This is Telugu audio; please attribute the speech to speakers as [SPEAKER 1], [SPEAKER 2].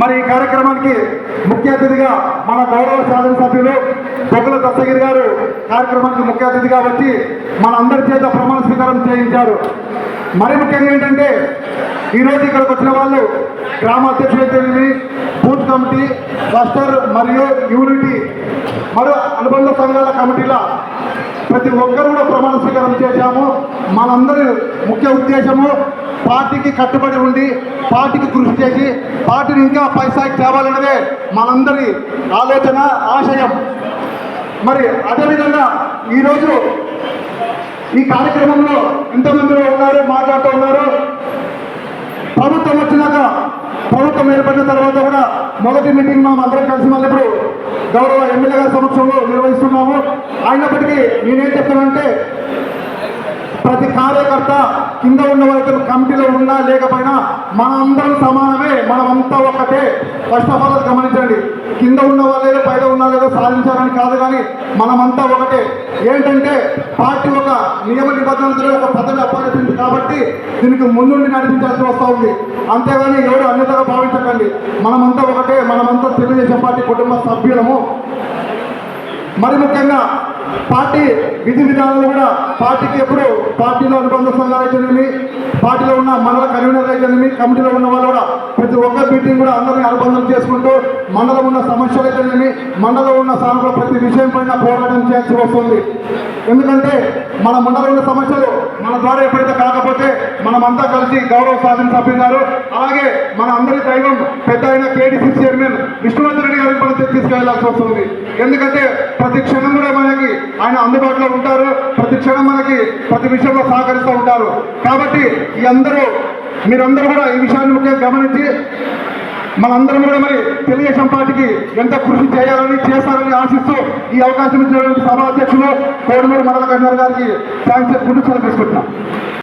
[SPEAKER 1] మరి ఈ కార్యక్రమానికి ముఖ్య అతిథిగా మన గౌరవ శాసనసభ్యులు బొగ్గుల దత్తగిరి గారు కార్యక్రమానికి ముఖ్య అతిథిగా వచ్చి మన అందరి చేత ప్రమాణ స్వీకారం చేయించారు. మరి ముఖ్యంగా ఏంటంటే ఈరోజు ఇక్కడికి వచ్చిన వాళ్ళు గ్రామ అధ్యక్షులైతేనేమి బూత్ కమిటీ క్లస్టర్ మరియు యూనిటీ మరో అనుబంధ సంఘాల కమిటీల ప్రతి ఒక్కరు కూడా ప్రమాణ స్వీకారం చేశాము. మనందరి ముఖ్య ఉద్దేశము పార్టీకి కట్టుబడి ఉండి పార్టీకి కృషి చేసి పార్టీని ఇంకా పై తేవాలన్నదే మనందరి ఆలోచన ఆశయం. మరి అదేవిధంగా ఈరోజు ఈ కార్యక్రమంలో ఎంతమంది ఉన్నారు మాట్లాడుతూ ఉన్నారు? ప్రభుత్వం వచ్చినాక ప్రభుత్వం ఏర్పడిన తర్వాత కూడా మొదటి మీటింగ్ మనం అందరం కలిసి మళ్ళీ ఇప్పుడు గౌరవ ఎమ్మెల్యే గారి సమక్షంలో నిర్వహిస్తున్నాము. అయినప్పటికీ నేనేం చెప్తానంటే ప్రతి కార్యకర్త కింద ఉన్న వాళ్ళతో కమిటీలో ఉన్నా లేకపోయినా మనందరం సమానమే మనమంతా ఒకటే ఫస్ట్ ఆఫ్ ఆల్ గమనించండి. కింద ఉన్న వాళ్ళేదో పైన ఉన్న లేదో సాధించాలని కాదు కానీ మనమంతా ఒకటే ఏంటంటే పార్టీ ఒక నియమ నిబంధనలు ఒక పదవి అప్పగించింది కాబట్టి దీనికి ముందుండి నడిపించాల్సి వస్తూ ఉంది. అంతేగాని ఎవరు అన్యతగా భావించకండి మనమంతా ఒకటే మనమంతా తెలుగుదేశం పార్టీ కుటుంబ సభ్యులము. మరి ముఖ్యంగా పార్టీ విధి విధానాలు కూడా పార్టీకి ఎప్పుడు పార్టీలో అనుబంధ సంఘాలు అయితేనేమి పార్టీలో ఉన్న మండల కన్వీనర్ అయితేనేమి కమిటీలో ఉన్న వాళ్ళు కూడా ప్రతి ఒక్క మీటింగ్ కూడా అందరినీ అనుబంధం చేసుకుంటూ మండలం ఉన్న సమస్యలు అయితేనేమి మండలం ఉన్న సానుకూల ప్రతి విషయం పైన పోరాటం చేయాల్సి వస్తుంది. ఎందుకంటే మన ఉండవలసిన ఉన్న సమస్యలు మన ద్వారా ఎప్పుడైతే కాకపోతే మనమంతా కలిసి గౌరవ సాధన సభ్యులు గారు అలాగే మన అందరి దైవం పెద్ద అయిన కేడీసీ చైర్మన్ విష్ణువర్ధన్ రెడ్డి గారికి మనం తీసుకెళ్ళాల్సి వస్తుంది. ఎందుకంటే ప్రతి క్షణం కూడా మనకి ఆయన అందుబాటులో ఉంటారు ప్రతి క్షణం మనకి ప్రతి విషయంలో సహకరిస్తూ ఉంటారు. కాబట్టి ఈ అందరూ మీరందరూ కూడా ఈ విషయాన్ని ముఖ్యంగా గమనించి మనందరం కూడా మరి తెలుగుదేశం పార్టీకి ఎంత కృషి చేయాలని చేస్తారని ఆశిస్తూ ఈ అవకాశం ఇచ్చినటువంటి సభా అధ్యక్షులు కోడమూరు మండల కన్వీనర్ గారికి థ్యాంక్స్ చెప్పుకుంటూ సెలవు తీసుకుంటున్నాం.